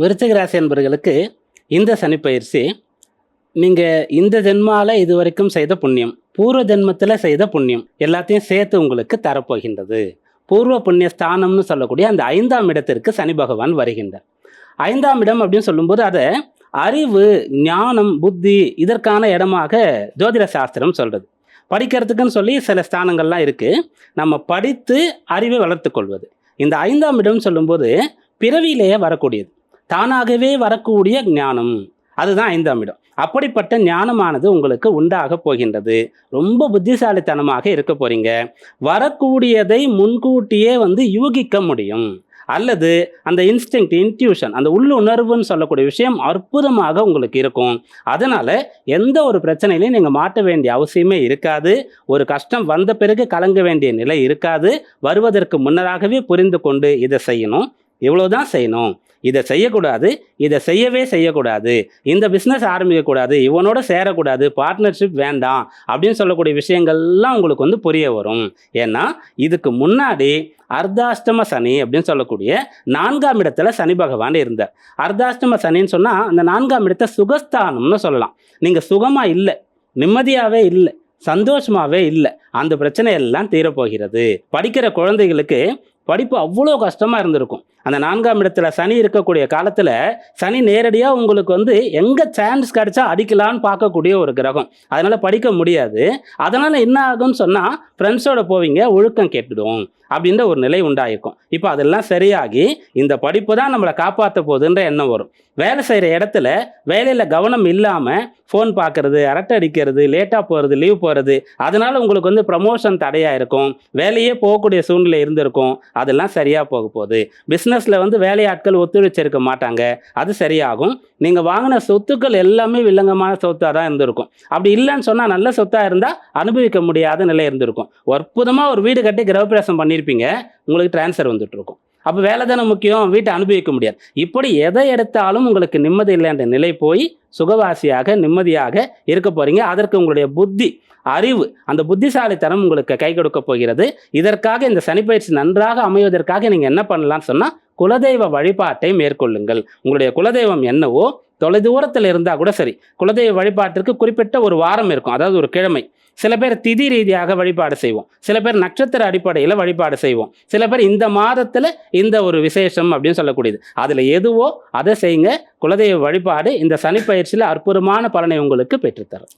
விருச்சிக ராசி என்பவர்களுக்கு இந்த சனிப்பயிற்சி நீங்கள் இந்த ஜென்மால இது வரைக்கும் செய்த புண்ணியம் பூர்வ ஜென்மத்தில் செய்த புண்ணியம் எல்லாத்தையும் சேர்த்து உங்களுக்கு தரப்போகின்றது. பூர்வ புண்ணிய ஸ்தானம்னு சொல்லக்கூடிய அந்த ஐந்தாம் இடத்திற்கு சனி பகவான் வருகின்றார். ஐந்தாம் இடம் அப்படின்னு சொல்லும்போது அதை அறிவு ஞானம் புத்தி இதற்கான இடமாக ஜோதிட சாஸ்திரம் சொல்றது. படிக்கிறதுக்குன்னு சொல்லி சில ஸ்தானங்கள்லாம் இருக்கு. நம்ம படித்து அறிவை வளர்த்து கொள்வது. இந்த ஐந்தாம் இடம் சொல்லும்போது பிறவியிலேயே வரக்கூடியது. தானாகவே வரக்கூடிய ஞானம். அதுதான் ஐந்தாம் இடம். அப்படிப்பட்ட ஞானமானது உங்களுக்கு உண்டாக போகின்றது. ரொம்ப புத்திசாலித்தனமாக இருக்க போறீங்க. வரக்கூடியதை முன்கூட்டியே வந்து யூகிக்க முடியும். அல்லது அந்த இன்ஸ்டிங் இன்ட்யூஷன் அந்த உள்ளுணர்வுன்னு சொல்லக்கூடிய விஷயம் அற்புதமாக உங்களுக்கு இருக்கும். அதனால எந்த ஒரு பிரச்சனையிலையும் நீங்கள் மாட்ட வேண்டிய அவசியமே இருக்காது. ஒரு கஷ்டம் வந்த பிறகு கலங்க வேண்டிய நிலை இருக்காது. வருவதற்கு முன்னராகவே புரிந்து கொண்டு இதை செய்யணும். இவ்வளவுதான் செய்யணும். இதை செய்யக்கூடாது இதை செய்யவே செய்யக்கூடாது. இந்த பிஸ்னஸ் ஆரம்பிக்கக்கூடாது இவனோட சேரக்கூடாது பார்ட்னர்ஷிப் வேண்டாம் அப்படின்னு சொல்லக்கூடிய விஷயங்கள்லாம் உங்களுக்கு வந்து புரிய வரும். ஏன்னா இதுக்கு முன்னாடி அர்த்தாஷ்டம சனி அப்படின்னு சொல்லக்கூடிய நான்காம் இடத்துல சனி பகவான் இருந்தார். அர்த்தாஷ்டம சனின்னு சொன்னால் அந்த நான்காம் இடத்தை சுகஸ்தானம்னு சொல்லலாம். நீங்கள் சுகமாக இல்லை நிம்மதியாகவே இல்லை சந்தோஷமாகவே இல்லை அந்த பிரச்சனையெல்லாம் தீரப்போகிறது. படிக்கிற குழந்தைகளுக்கு படிப்பு அவ்வளோ கஷ்டமாக இருந்திருக்கும். அந்த நான்காம் இடத்துல சனி இருக்கக்கூடிய காலத்தில் சனி நேரடியாக உங்களுக்கு வந்து எங்கே சான்ஸ் கிடைச்சா அடிக்கலான்னு பார்க்கக்கூடிய ஒரு கிரகம். அதனால் படிக்க முடியாது. அதனால் என்ன ஆகும்னு சொன்னால் ஃப்ரெண்ட்ஸோட போவீங்க ஒழுக்கம் கெட்டுடும் அப்படின்ற ஒரு நிலை உண்டாயிருக்கும். இப்போ அதெல்லாம் சரியாகி இந்த படிப்பு தான் நம்மளை காப்பாற்ற போகுதுன்ற எண்ணம் வரும். வேலை செய்கிற இடத்துல வேலையில் கவனம் இல்லாமல் ஃபோன் பார்க்கறது அரட்டை அடிக்கிறது லேட்டாக போகிறது லீவ் போகிறது அதனால் உங்களுக்கு வந்து ப்ரமோஷன் தடையாக இருக்கும். வேலையே போகக்கூடிய சூழ்நிலை இருந்திருக்கும். அதெல்லாம் சரியாக போக போகுது. பிஸ்னஸ் பிஸ்னஸில் வந்து வேலையாட்கள் ஒத்துழைச்சிருக்க மாட்டாங்க. அது சரியாகும். நீங்கள் வாங்கின சொத்துக்கள் எல்லாமே வில்லங்கமான சொத்தாக தான் இருந்திருக்கும். அப்படி இல்லைன்னு சொன்னால் நல்ல சொத்தாக இருந்தால் அனுபவிக்க முடியாத நிலை இருந்திருக்கும். அற்புதமாக ஒரு வீடு கட்டி கிரகப்பிரவேசம் பண்ணியிருப்பீங்க உங்களுக்கு ட்ரான்ஸ்ஃபர் வந்துட்டுருக்கும் அப்போ வேலை தானே முக்கியம்? வீட்டை அனுபவிக்க முடியாது. இப்படி எதை எடுத்தாலும் உங்களுக்கு நிம்மதி இல்லைன்ற நிலை போய் சுகவாசியாக நிம்மதியாக இருக்க போகிறீங்க அதற்கு உங்களுடைய புத்தி அறிவு அந்த புத்திசாலித்தனம் உங்களுக்கு கை கொடுக்க போகிறது. இதற்காக இந்த சனிப்பயிற்சி நன்றாக அமைவதற்காக நீங்கள் என்ன பண்ணலாம்னு சொன்னால் குலதெய்வ வழிபாட்டை மேற்கொள்ளுங்கள். உங்களுடைய குலதெய்வம் என்னவோ தொலைதூரத்தில் இருந்தால் கூட சரி. குலதெய்வ வழிபாட்டிற்கு குறிப்பிட்ட ஒரு வாரம் இருக்கும். அதாவது ஒரு கிழமை. சில பேர் திதி ரீதியாக வழிபாடு செய்வோம். சில பேர் நட்சத்திர அடிப்படையில் வழிபாடு செய்வோம். சில பேர் இந்த மாதத்தில் இந்த ஒரு விசேஷம் அப்படின்னு சொல்லக்கூடியது. அதில் எதுவோ அதை செய்யுங்க. குலதெய்வ வழிபாடு இந்த சனிப்பயிற்சியில் அற்புதமான பலனை உங்களுக்கு பெற்றுத்தரும்.